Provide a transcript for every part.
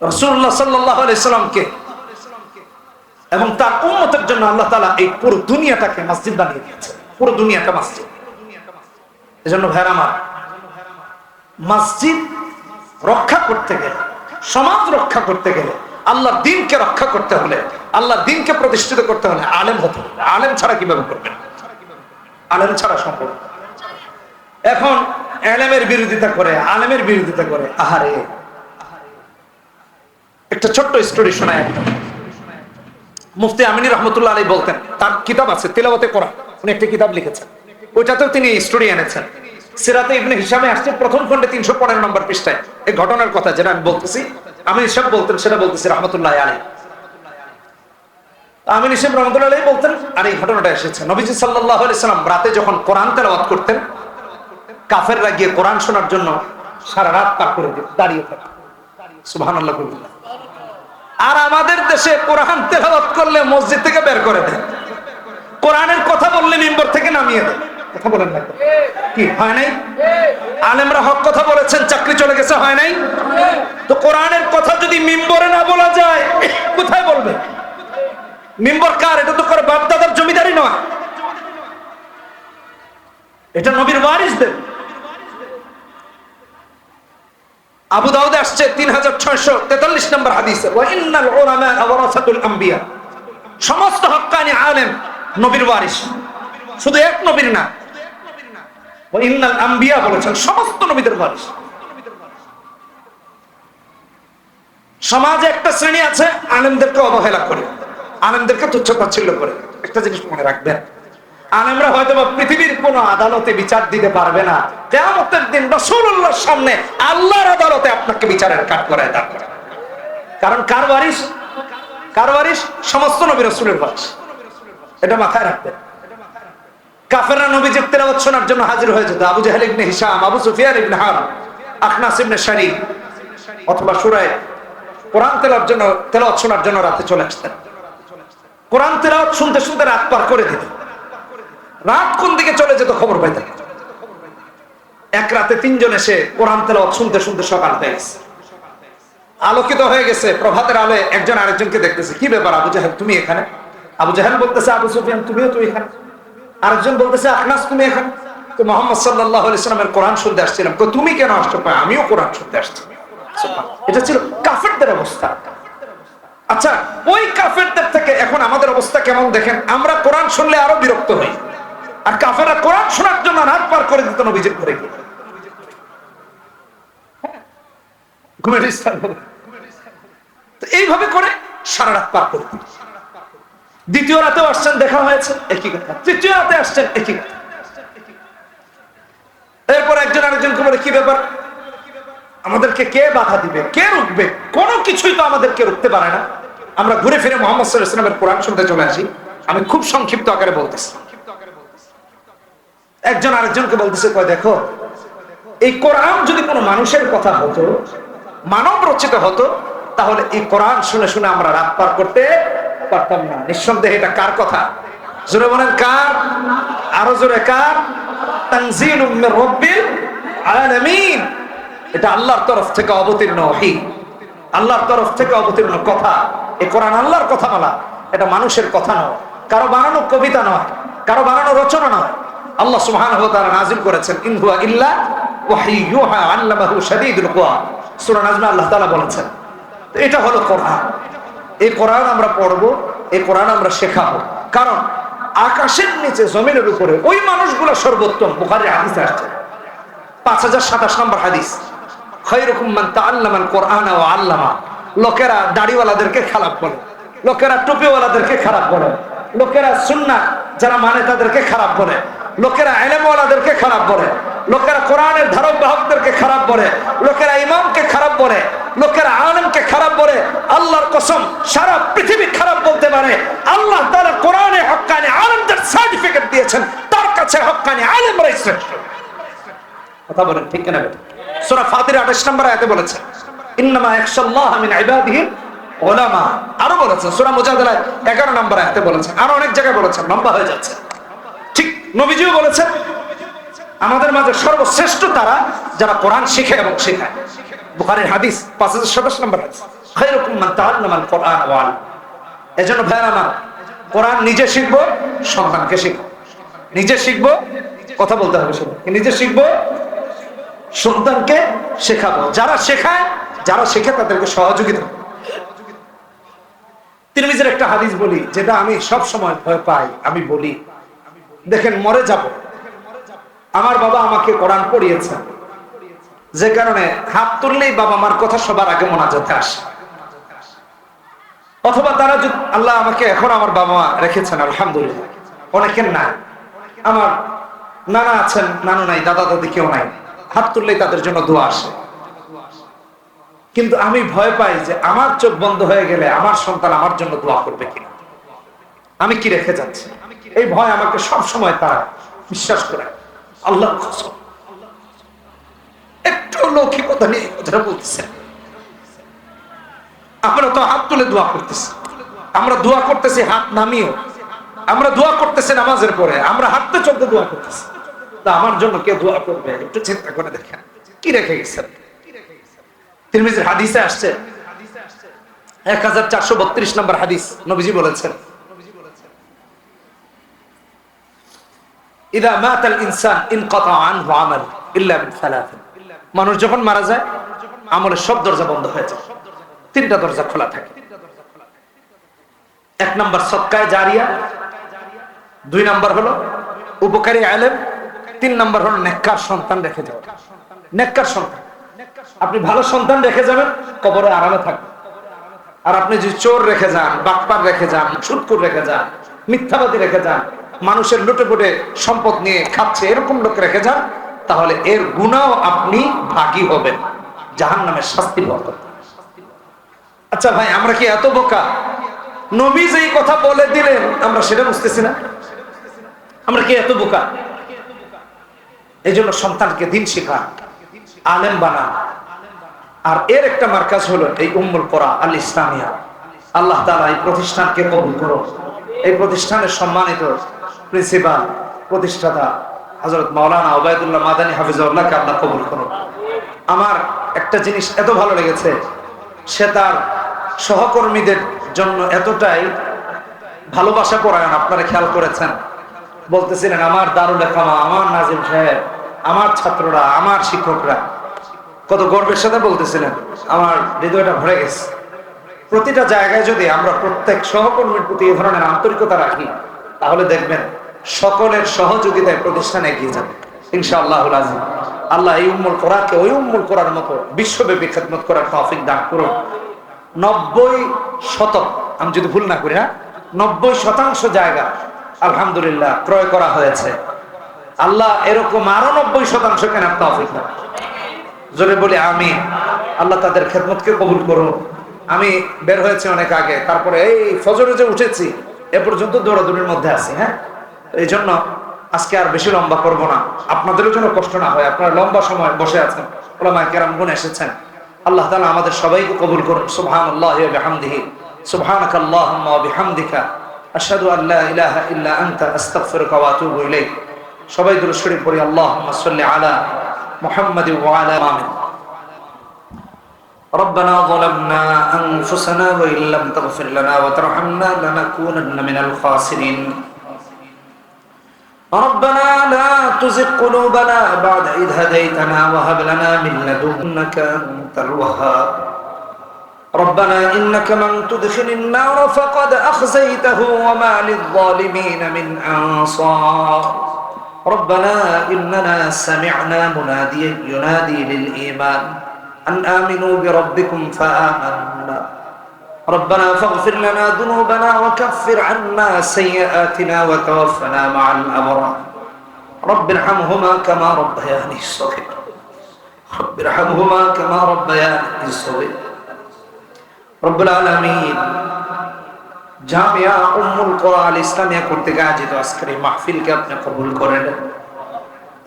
রসুল্লাহ সাল্লাহ ইসলামকে এবং তার উন্মতের জন্য আল্লাহ তালা এই পুরো দুনিয়াটাকে মসজিদ বানিয়ে দিয়েছে। পুরো দুনিয়াটা মসজিদ। এই জন্য আমার, মসজিদ রক্ষা করতে গেলে, সমাজ রক্ষা করতে গেলে আল্লাহ দিনকে রক্ষা করতে হলে আল্লাহ দিনকে প্রতিষ্ঠিত করতে হলে আলেম হতে হবে। আলেম ছাড়া কীভাবে করবেন? আলেম ছাড়া সম্ভব এখন আলেমের বিরোধিতা করে, আলেমের বিরোধিতা করে, আহারে একটা ছোট্ট স্টোরি শোনায়। একটা মুফতি আমিনী রহমতুল্লাহ আলী বলতেন, তার কিতাব আছে তিলাবতে করা উনি একটা কিতাব লিখেছেন। ওইটাতেও তিনি স্টোরি এনেছেন। সিরাতে ইবনে হিসামে আসছে, প্রথম খণ্ডে তিনশো পনেরো নম্বর পৃষ্ঠায়। এই ঘটনার কথা যেটা আমি বলতেছি আমি হিসাব বলতেন, সেটা বলতেছি রহমতুল্লাহ আলী আমিন হিসেব রহমতুল্লাহ আলী বলতেন, আর এই ঘটনাটা এসেছে। নবীজি সাল্লাহ সাল্লাম রাতে যখন কোরআন তেলাওয়াত করতেন, কাফেররা গিয়ে কোরআন শোনার জন্য সারা রাত পার করে দিত দাঁড়িয়ে থাকে সুবহান আল্লাহ আর আমাদের দেশে কোরআন তেলাওয়াত করলে মসজিদ থেকে বের করে দেয় কোরআনের কথা বললে মিম্বর থেকে নামিয়ে দেয় কথা বলেন না। কি, হয় নাই? আলেমরা হক কথা বলেছেন, চাকরি চলে গেছে, হয় নাই? তো কোরআনের কথা যদি মিম্বরে না বলা যায়, কোথায় বলবে? মিম্বর কার? এটা তো করে বাপ দাদার জমিদারি নয়। এটা নবীর ওয়ারিসদের। আবু দাউদে আসছে তিন হাজার ছয়শো তেতাল্লিশ নম্বর হাদিসে সমস্ত হক্কানি আলেম নবীর ওয়ারিস শুধু এক নবীর না আম্বিয়া সমস্ত নবীদের ওয়ারিস সমাজে একটা শ্রেণি আছে অবহেলা করে করে। একটা জিনিস মনে রাখবেন আলেমরা হয়তো পৃথিবীর কোন আদালতে বিচার দিতে পারবে না। দিন রসুল্লাহর সামনে আল্লাহর আদালতে আপনাকে বিচারের করায় দাঁড়। কারণ কার বারিশ কার বারিশ সমস্ত নবী রসুলের বারিশ এটা মাথায় শোনার জন্য হাজির হয়ে যেত। Abu Jahl ibn Hisham, Abu Sufyan ibn শারী অথবা সুরায় কোরআন তেলাওয়ার জন্য তেলাওয়াত শোনার জন্য রাতে চলে আসতেন। কোরআন তেলাওয়াত শুনতে শুনতে রাত পার করে দিত রাত কোন দিকে চলে যেত খবর পাইতেন এক রাতে তিনজন এসে কোরআন তেলাওয়াত শুনতে শুনতে সকাল গেছে। আলোকিত হয়ে গেছে, প্রভাতের আলোয় একজন আরেকজনকে দেখতেছে। কি ব্যাপার আবু জাহেল, তুমি এখানে? আবু জাহেল বলতেছে, আবু সুফিয়ান, তুমিও তো এখানে। আরেকজন বলতেছে, আখনাস, তুমি এখানে? তো মোহাম্মদ সাল্লাহ ইসলামের কোরআন শুনতে আসছিলাম। তো তুমি কেন আসছো? আমিও কোরআন শুনতে আসছি। এটা ছিল কাফেরদের অবস্থা। আচ্ছা ওই কাফেরদের থেকে এখন আমাদের অবস্থা কেমন দেখেন? আমরা কোরআন শুনলে আরও বিরক্ত হই। আর কাফেররা কোরআন শোনার জন্য রাত পার করে দিত নবীজির করে গিয়ে। ঘুমের এইভাবে করে সারা রাত পার করে দ্বিতীয় রাতেও আসছেন, দেখা হয়েছে, একই কথা। তৃতীয় রাতে আসছেন, একই কথা। এরপর একজন আরেকজনকে বলে, কি ব্যাপার? আমাদেরকে কে বাধা দিবে? কে রুখবে? কোনো কিছুই তো আমাদেরকে রুখতে পারে না। আমরা ঘুরে ফিরে মোহাম্মদ সাল্লাহ ইসলামের কোরআন শুনতে চলে আসি। আমি খুব সংক্ষিপ্ত আকারে বলতেছি। একজন আরেকজনকে বলতেছে, কয় দেখো, এই কোরআন যদি কোনো মানুষের কথা হতো, মানব রচিত হতো, তাহলে এই কোরআন শুনে শুনে আমরা রাত পার করতে পারতাম না। নিঃসন্দেহে এটা কার কথা? জোরে বলেন, কার? আরও জোরে, কার? তানজিল রব্বিল আলামিন। এটা আল্লাহর তরফ থেকে অবতীর্ণ ওহী। আল্লাহর তরফ থেকে অবতীর্ণ কথা। এই কোরআন আল্লাহর কথা বলা এটা মানুষের কথা নয়। কারও বানানো কবিতা নয়। কারও বানানো রচনা নয়। আল্লাহ সুবহানাহু ওয়া তাআলা নাযিল করেছেন, ইন হুয়া ইল্লা ওয়াহী ইউহা আল্লামাহু শাদীদুল কুওয়া সূরা নাজমে আল্লাহ তাআলা বলেছেন। তো এটা হলো কোরআন। এই কোরআন আমরা পড়ব, এই কোরআন আমরা শেখাবো। কারণ আকাশের নিচে, জমিনের উপরে ওই মানুষগুলো সর্বোত্তম। বুখারী হাদিসে আসছে। পাঁচ হাজার সাতাশ নম্বর হাদিস। খৈরকুম মান তাআল্লামান কোরআন ও আল্লামা। লোকেরা দাড়িওয়ালাদেরকে খারাপ বলে। লোকেরা টুপিওয়ালাদেরকে খারাপ বলে। লোকেরা সুন্নাহ যারা মানে তাদেরকে খারাপ বলে। লোকেরা এলেমওয়ালাদেরকে খারাপ বলে, লোকেরা কোরআনের ধারক বাহকদেরকে খারাপ বলে, লোকেরা ইমামকে খারাপ বলে, লোকেরা আলেমকে খারাপ বলে, আল্লাহর কসম সারা পৃথিবী খারাপ বলতে পারে। আল্লাহ তারা কোরআনে হক্কানি আলেমদের সার্টিফিকেট দিয়েছেন, তার কাছে হক্কানি আলেমরাই শ্রেষ্ঠ। কথা বলেন, ঠিক কিনা বেটা? সূরা ফাতির 28 নম্বর আয়াতে বলেছে, ইন্নামা ইয়াখশাল্লাহ মিন ইবাদিহি উলামা। আরও বলেছেন সূরা মুজাদালা 11 নম্বর আয়াতে বলেছেন আর অনেক জায়গায় বলেছেন লম্বা হয়ে যাচ্ছে। নবীজিও বলেছেন, আমাদের মাঝে সর্বশ্রেষ্ঠ তারা যারা কোরআন শিখে এবং শেখায়। বুখারীর হাদিস, পাঁচ হাজার সাতাশ নম্বর কথা বলতে হবে নিজে শিখব? সন্তানকে শেখাবো। যারা শেখায়, যারা তাদেরকে। তিরমিজের একটা হাদিস বলি, যেটা আমি সব সময় ভয় পাই, আমি বলি। দেখেন মরে যাব। আমার বাবা আমাকে কোরআন পড়িয়েছেন যে কারণে হাত তুললেই বাবা মার কথা সবার আগে মোনাজাতে আসে। অথবা তারা যদি আল্লাহ আমাকে এখন আমার বাবা মা রেখেছেন, আলহামদুলিল্লাহ। অনেকের নাই। আমার নানা আছেন, নানু নাই, দাদা দাদি কেউ নাই। হাত তুললেই তাদের জন্য দোয়া আসে। কিন্তু আমি ভয় পাই যে আমার চোখ বন্ধ হয়ে গেলে আমার সন্তান আমার জন্য দোয়া করবে কিনা। আমি কি রেখে যাচ্ছি? এই ভয় আমাকে সব সময় তারা বিশ্বাস করে। আল্লাহ একটু লৌকিকতা এই কথাটা বলতেছেন আমরা তো হাত তুলে দোয়া করতেছি। আমরা দোয়া করতেছি, হাত নামিও। আমরা দোয়া করতেছি নামাজের পরে। আমরা হাঁটতে চলতে দোয়া করতেছি। তা আমার জন্য কে দোয়া করবে? একটু চিন্তা করে দেখেন। কি রেখে গেছেন? তিরমিজির হাদিসে আসছে। এক হাজার চারশো বত্রিশ নম্বর হাদিস নবীজি বলেছেন। ইদা মিন মানুষ যখন মারা যায়, আমলের সব দরজা বন্ধ হয়ে যায়। তিনটা দরজা খোলা থাকে। এক নাম্বার সৎকায় জারিয়া, দুই নাম্বার হলো উপকারী আলেম, তিন নাম্বার হলো নেককার সন্তান রেখে যাওয়া। নেককার সন্তান। আপনি ভালো সন্তান রেখে যাবেন, কবরে আরামে থাকবেন। আর আপনি যদি চোর রেখে যান বাটপার রেখে যান সুটকুর রেখে যান, মিথ্যাবাদী রেখে যান মানুষের লুটে পুটে সম্পদ নিয়ে খাচ্ছে এরকম লোক রেখে যান তাহলে এর গুণাও আপনি ভাগী হবেন। জাহান নামের শাস্তি ভোগ আচ্ছা ভাই, আমরা কি এত বোকা? নবী যেই কথা বলে দিলেন, আমরা সেটা বুঝতেছি না। আমরা কি এত বোকা? এই জন্য সন্তানকে দিন শেখা, আলেম বানা। আর এর একটা মার্কাজ হলো এই উম্মুল কোরআ আল ইসলামিয়া। আল্লাহ তাআলা এই প্রতিষ্ঠানকে কবুল করো এই প্রতিষ্ঠানের সম্মানিত প্রিন্সিপাল প্রতিষ্ঠাতা হজরত মাওলানা ওবায়দুল্লাহ মাদানী হাফিজাউল্লাহকে আল্লাহ কবুল করো আমার একটা জিনিস এত ভালো লেগেছে, সে তার সহকর্মীদের জন্য এতটাই ভালোবাসা পরায়ণ, আপনারা খেয়াল করেছেন। বলতেছিলেন, আমার দারুল একামা আমার নাজিম সাহেব, আমার ছাত্ররা, আমার শিক্ষকরা। কত গর্বের সাথে বলতেছিলেন, আমার হৃদয়টা ভরে গেছে। প্রতিটা জায়গায় যদি আমরা প্রত্যেক সহকর্মীর প্রতি এ ধরনের আন্তরিকতা রাখি, তাহলে দেখবেন সকলের সহযোগিতায় প্রতিষ্ঠানে এগিয়ে যাবে। ইনশাআল্লাহ আজিম আল্লাহ এই উম্মুল কোরআনকে ওই উম্মুল কোরআন মতো বিশ্বব্যাপী খেদমত করার তৌফিক দান করুন। নব্বই শতক, আমি যদি ভুল না করি হ্যাঁ? নব্বই শতাংশ জায়গা আলহামদুলিল্লাহ ক্রয় করা হয়েছে। আল্লাহ এরকম আরও নব্বই শতাংশ কেনার তৌফিক দান। জোরে বলি আমি আল্লাহ তাদের খেদমতকে কবুল করুন। আমি বের হয়েছি অনেক আগে, তারপরে এই ফজরে যে উঠেছি, এ পর্যন্ত দৌড়াদৌড়ির মধ্যে আছি হ্যাঁ? এই জন্য আজকে আর বেশি লম্বা করব না আপনাদেরও জন্য কষ্ট না হয় আপনারা লম্বা সময় বসে আছেন ওলামা কেরাম গুণ এসেছেন আল্লাহ তাআলা আমাদের সবাইকে কবুল করুন সুবহানাল্লাহি ওয়া বিহামদিহি সুবহানাকা আল্লাহুম্মা ওয়া বিহামদিকা আশহাদু আন লা ইলাহা ইল্লা আনতা আস্তাগফিরুকা ওয়া আতুবু ইলাইক সবাই দুরূদ শরীফ পড়ি আল্লাহুম্মা সাল্লি আলা মুহাম্মাদি ওয়া আলা আমিন ربنا ظلمنا أنفسنا وإن لم تغفر لنا وترحمنا لنكونن من الخاسرين ربنا لا تزغ قلوبنا بعد إذ هديتنا وهب لنا من لدنك أنت الوهاب. ربنا إنك من تدخل النار فقد أخزيته وما للظالمين من أنصار. ربنا إننا سمعنا مناديا ينادي للإيمان أن آمنوا بربكم فآمنا. ربنا فاغفر لنا ذنوبنا وكفر عنا سيئاتنا وتوفنا مع الأبرار رب ارحمهما كما ربياني صغيرا رب ارحمهما كما ربياني صغيرا رب العالمين জামিয়া উম্মুল কোরআন ইসলামিয়া করতে আয়োজিত আজকের এই মাহফিলকে আপনি কবুল করে নেন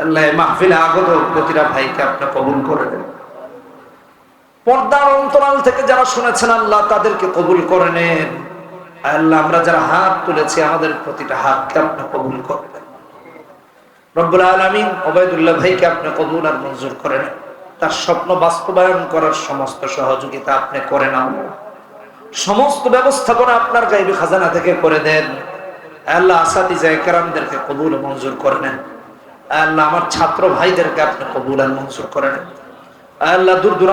আল্লাহ এই মাহফিলে আগত প্রতিটা ভাইকে আপনি কবুল করে দেন পর্দার অন্তরাল থেকে যারা শুনেছেন আল্লাহ, তাদেরকে কবুল করে নেন। আল্লাহ, আমরা যারা হাত তুলেছি, আমাদের প্রতিটা হাতকে আপনি কবুল করবেন। রব্বুল আলমিন ওবায়দুল্লাহ ভাইকে আপনি কবুল আর মঞ্জুর করেন। তার স্বপ্ন বাস্তবায়ন করার সমস্ত সহযোগিতা আপনি করে নাও। সমস্ত ব্যবস্থাপনা আপনার গাইবি খাজানা থেকে করে দেন। আল্লাহ আসাদি একরামদেরকে কবুল মঞ্জুর করে নেন। আল্লাহ, আমার ছাত্র ভাইদেরকে আপনি কবুল আর মঞ্জুর করে নেন। আল্লাহ, দূর দূরান্ত